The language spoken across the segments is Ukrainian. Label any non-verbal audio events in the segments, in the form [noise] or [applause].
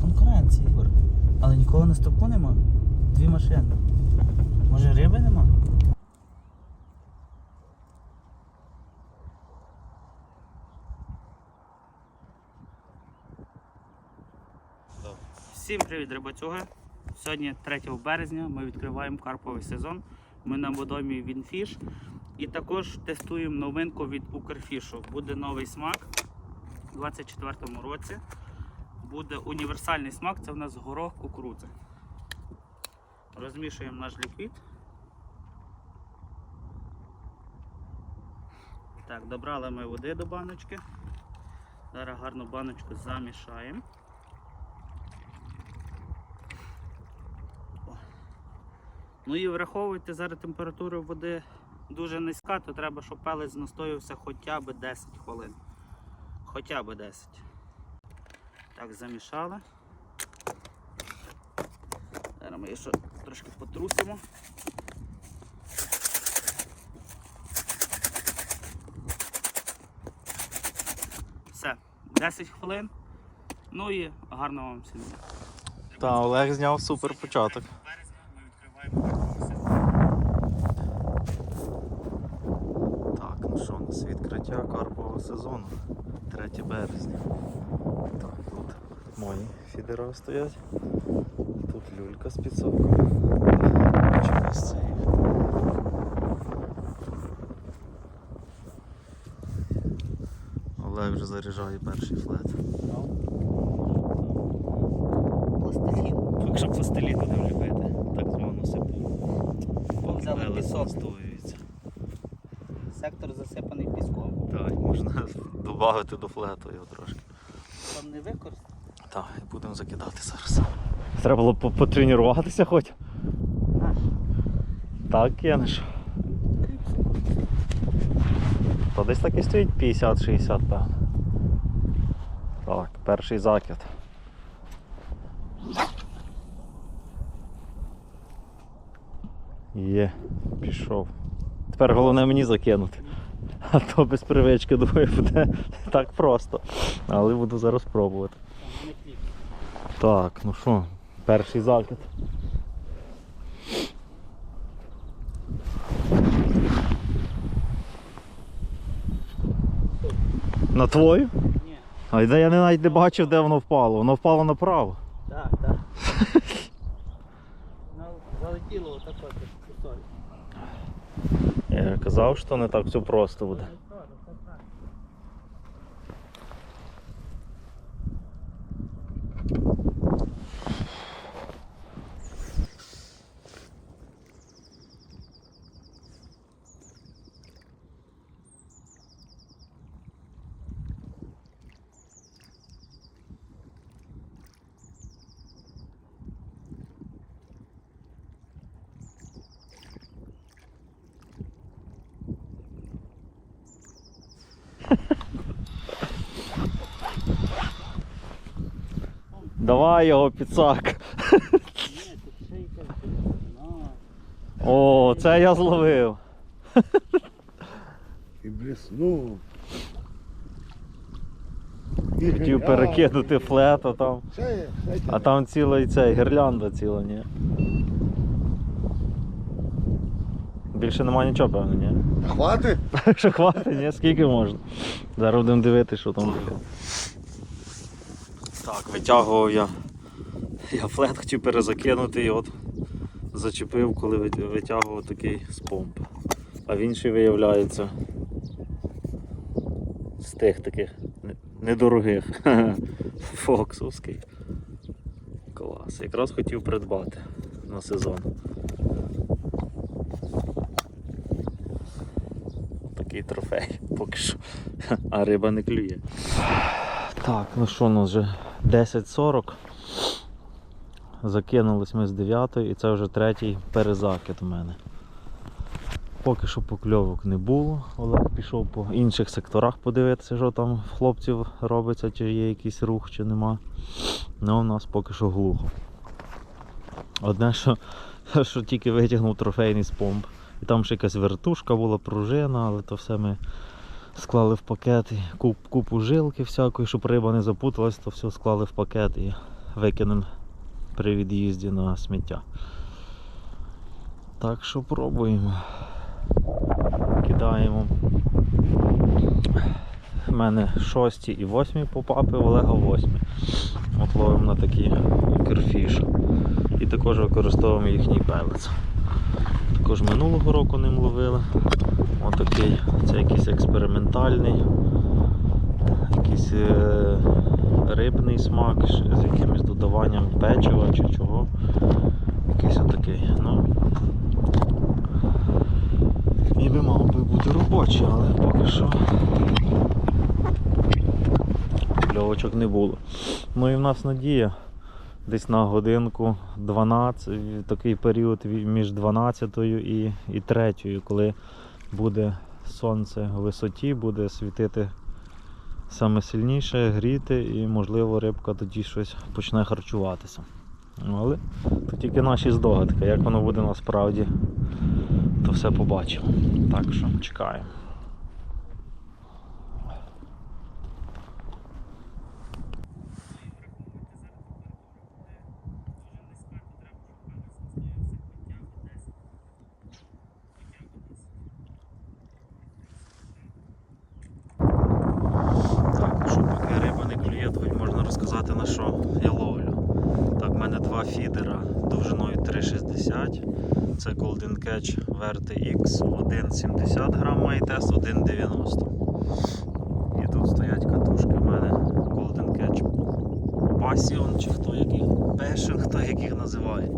конкуренція, Ігор. Але нікого на стопу нема. Дві машини. Може риби нема? Всім привіт, рибацюги! Сьогодні 3 березня ми відкриваємо карповий сезон. Ми на водомі Вінфіш. І також тестуємо новинку від Укрфішу. Буде новий смак у 2024 році. Буде універсальний смак, це в нас горох кукурудзи. Розмішуємо наш ліквід. Так, добрали ми води до баночки. Зараз гарну баночку замішаємо. Ну і враховуйте, зараз температура води дуже низька, то треба, щоб пелець настоявся хоча б 10 хвилин. Хоча б 10. Так, замішали. Зараз ми її ще трошки потрусимо. Все, 10 хвилин. Ну і гарного вам всім. дня. Та Олег зняв супер початок. Березня ми відкриваємо сезон. Так, ну що, у нас відкриття карпового сезону. 3 березня. Так, тут мої фідера стоять. Тут люлька з підсовком. Чогось це є. Олег вже заряджає перший флет. Пластилін. Якщо пластилін будемо любити, так звану сипу. Взяли пісок. настоюється. Сектор засипаний піском. Так, можна [laughs] додати до флету його трошки. Там не використати. Так, і будемо закидати зараз. Треба було потренуватися хоч. Так, кинеш. То десь так і стоїть 50-60, певно. Так, перший закид. Є, пішов. Тепер головне мені закинути. А то без привички думаю буде так просто. Але буду зараз пробувати. Так, ну що, перший закид. На твою? Ні. А де я не навіть не бачив, де воно впало. Воно впало направо. Так, так. [laughs] Залетіло отак от. Я казав, що не так все просто буде. Давай його Ну, О, це я зловив. І блеснув. Хотів перекинути флет, а там. А там ціла і ця гірлянда ціла, ні. Більше нема нічого, певно, ні. Хватить? Що хватить, ні? Скільки можна? Зараз будемо дивитися, що там таке. Витягував я. Я флет хотів перезакинути і от зачепив, коли витягував такий з помпи. А він ще виявляється з тих таких недорогих. [laughs] Фоксовський. Клас. Якраз хотів придбати на сезон. Такий трофей поки що. [laughs] А риба не клює. Так, ну що, у нас вже 10.40. Закинулись ми з 9 і це вже третій перезакид у мене. Поки що покльовок не було. Олег пішов по інших секторах подивитися, що там в хлопців робиться, чи є якийсь рух, чи нема. Ну у нас поки що глухо. Одне, що, [laughs] що тільки витягнув трофейний з помп. І там ще якась вертушка була, пружина, але то все ми склали в пакет. Куп, купу жилки всякої, щоб риба не запуталась, то все склали в пакет і викинемо при від'їзді на сміття. Так що пробуємо. Кидаємо. У мене шості і восьмі попапи, в Олега восьмі. От ловимо на такі керфіш. І також використовуємо їхній пелець. Також минулого року ним ловили. Отакий, це якийсь експериментальний, якийсь е, рибний смак з якимось додаванням печива чи чого. Якийсь отакий. Ну, ніби мав би бути робочий, але поки що кльовочок не було. Ну і в нас надія десь на годинку 12, такий період між 12 і, і 3, коли буде сонце в висоті, буде світити саме сильніше, гріти і можливо рибка тоді щось почне харчуватися. Але то тільки наші здогадки, як воно буде насправді, то все побачимо. Так що чекаємо. показати на що я ловлю. Так, в мене два фідера довжиною 3,60. Це Golden Catch Verte X, 1,70 грам має тест, 1,90. І тут стоять катушки в мене Golden Catch Passion, чи хто яких, Passion, хто їх називає.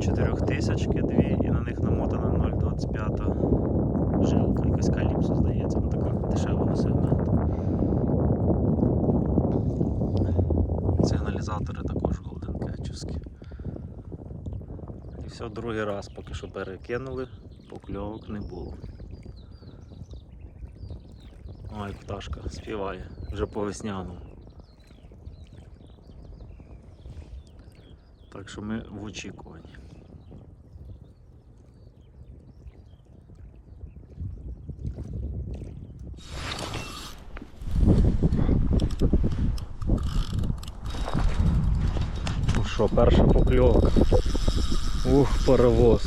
4000, другий раз поки що перекинули, покльовок не було. Ой, пташка співає вже по весняному. Так що ми в очікуванні. Ну що, перша покльовка. Ух, паровоз.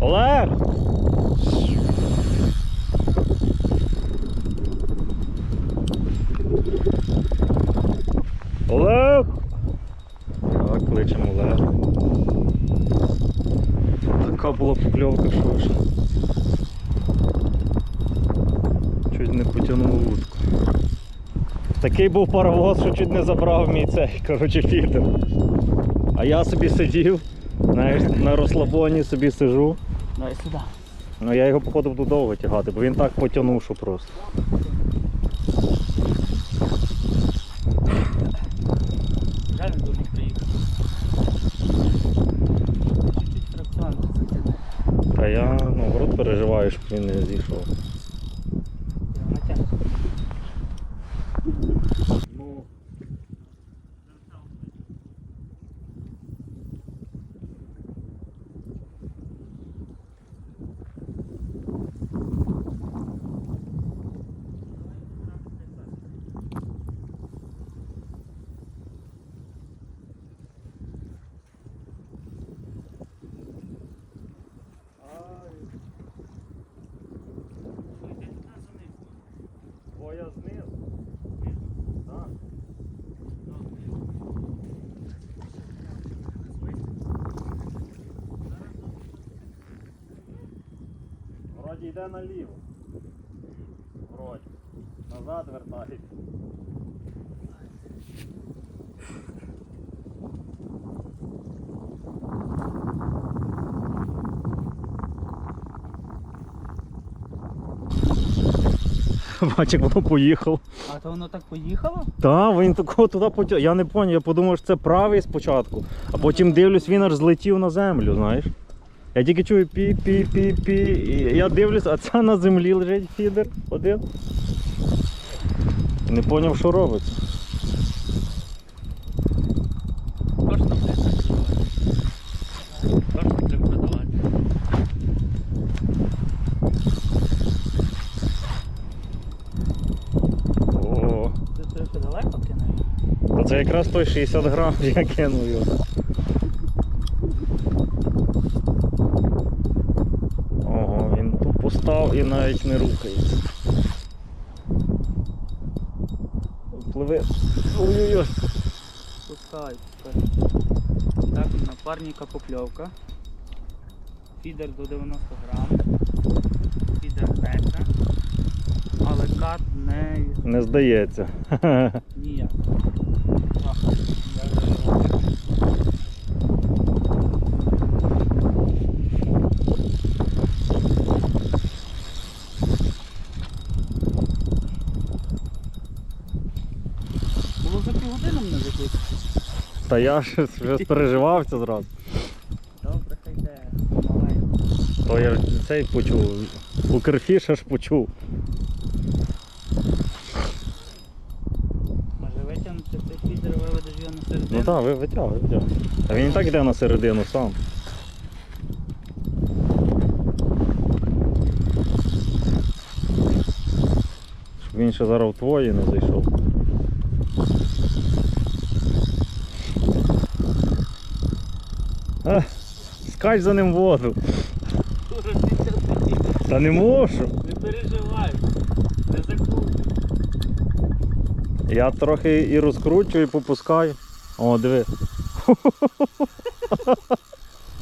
Олег! Олег! Так, кличемо Олег. Така була покльовка, що ж. Чуть не потягнув вудку. Такий був паровоз, що чуть не забрав мій цей, коротше, фідер. А я собі сидів, знаєш, на розслабоні собі сижу. Давай сюди. Ну я його походу буду довго тягати, бо він так потягнув, що просто. Жаль, він до них приїхав. Чуть-чуть затягне. А я наоборот переживаю, щоб він не зійшов. Я натягну. Ну, Твоя знизу? Так. Вроді йде наліво. Вроді. Назад вертається. Бачик, воно поїхав. А то воно так поїхало? Так, він такого туди потяг. Я не зрозумів, я подумав, що це правий спочатку, а потім дивлюсь, він аж злетів на землю, знаєш. Я тільки чую пі-пі-пі-пі. І я дивлюсь, а це на землі лежить фідер один. Не зрозумів, що робиться. Кинув? якраз той 60 грам [laughs] я кинув його. Став і навіть не рухається. Пливи. Ой-ой-ой. Пускай, пускай. Так, напарника покльовка. Фідер до 90 грам. Фідер пека. Але кат не Не здається. [laughs] ніяк. Ах, я вже- Було за півгодини мене закрити. Та я ж вже переживався зразу. Добре, хай йде. Маленько. То я цей почув. Укрфіш аж почув. Може витягнути цей фідер, виведеш його на середину? Ну так, ви витягуй. А він і так йде на середину сам. Щоб він ще зараз в твої не зайшов. А, скач за ним воду. Та не можу. Не переживай. Не закручуй. Я трохи і розкручую, і попускаю. О, диви. [laughs]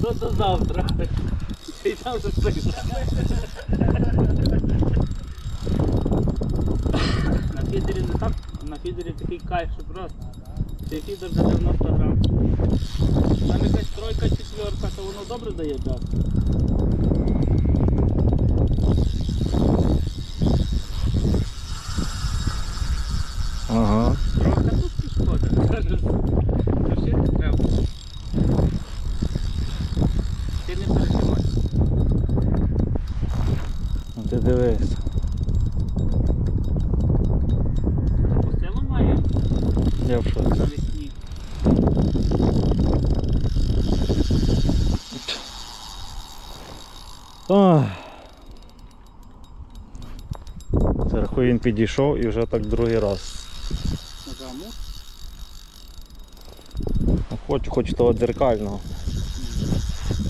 Ну до завтра. І там. На фідері не так, на фідері такий кайф, що просто. Цей фідер за 90 грам. Там якась тройка, четверка, то воно добре дає час. Ага. Трохи тут підходить. Каже, Тушити треба. Ти не переживай. Ну, Ти дивись. Пустило має Я в шоці. навесні. Ах. Це рахуй він підійшов і вже так другий раз. Ну, Хоч, хоч того дзеркального.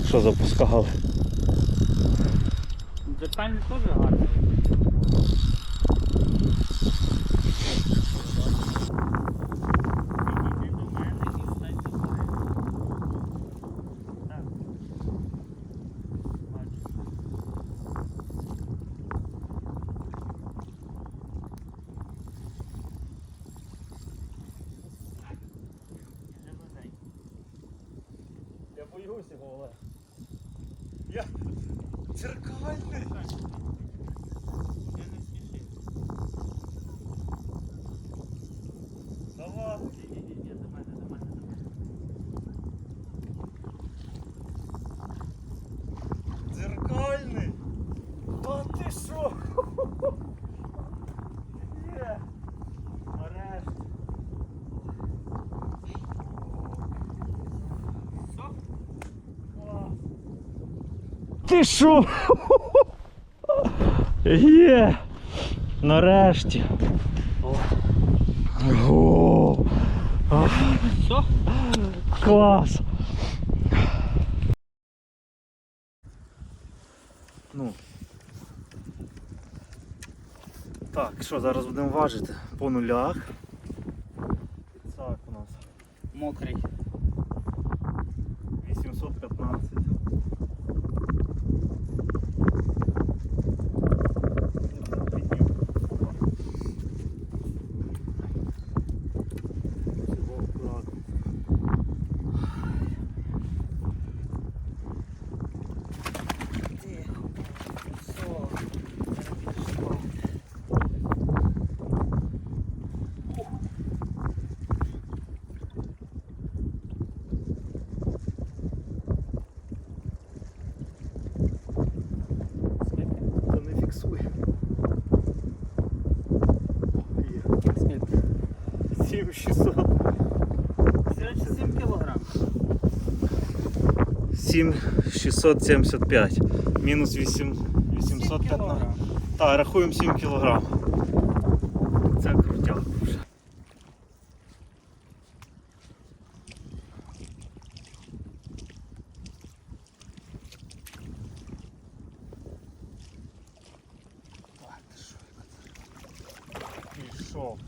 Що запускали. Дзеркальний теж гарний. Підійди до мене і стань до мене. Так. Бачу. Іди близенько. Я боюся його, Олег. Я дзеркальний. Я не спіши. Давай. Ні-ні-ні, до мене, до мене, до мене. Дзеркальний. Та ти що? Є. Нарешті. Все? Клас. Ти що? Є! Нарешті. О, Все? клас. Ну. Так, що зараз будемо важити по нулях. Так у нас Мокрий. 815. Та не фіксує. Є. 7600. 7 кілограм. 7675. Мінус 8, 815. кілограм. Так, рахуємо 7 кг. Це крутяк вже. Пішов.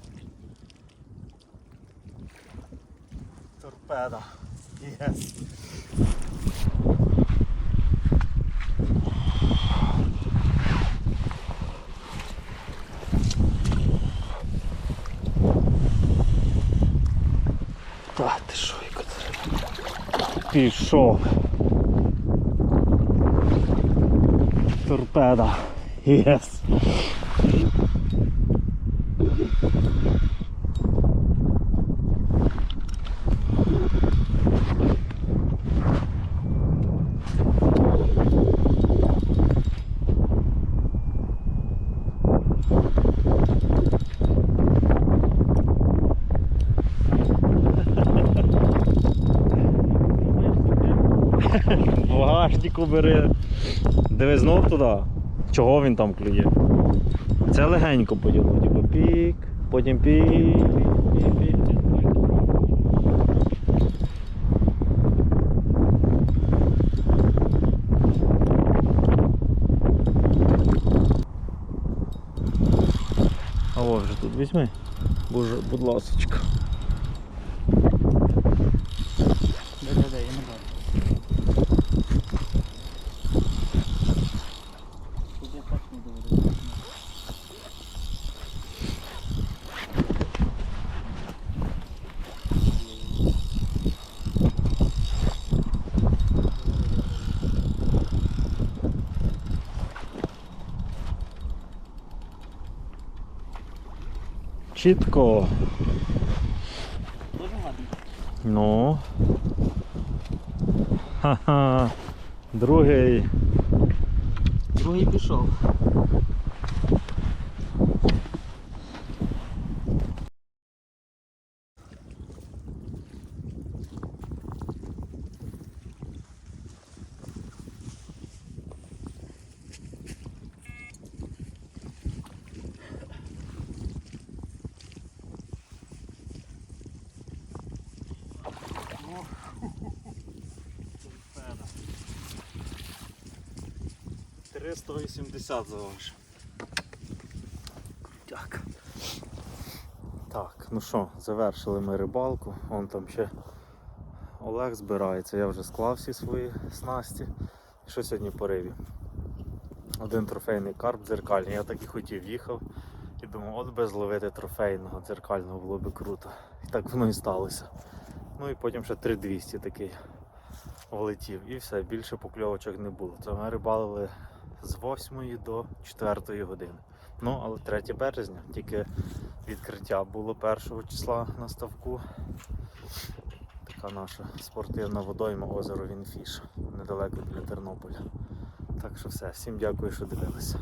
Торпеда. Єс. Та ти що, Екатерина? Пішов. Торпеда. Єс. В багажнику бери. Диви знов туди. Чого він там клює? Це легенько поділо, типу пік, потім пік, пік, пік. А вже тут візьми. Боже, будь ласочка. Де-де-де, я не бачу. Тут я теж не доведу. Чітко. Дуже ладно. Ну. Ха-ха. Другий. Другий пішов. 380 заваж. Крутяк. Так, ну що, завершили ми рибалку. Вон там ще Олег збирається, я вже склав всі свої снасті. Що сьогодні по рибі? Один трофейний карп дзеркальний. Я так і хотів, їхав і думав, от би зловити трофейного дзеркального було би круто. І так воно і сталося. Ну і потім ще 3200 такий влетів. І все, більше покльовочок не було. Це ми рибалили з 8 до 4 години. Ну, але 3 березня, тільки відкриття було 1 числа на ставку. Така наша спортивна водойма озеро Вінфіш, недалеко біля Тернополя. Так що все, всім дякую, що дивилися.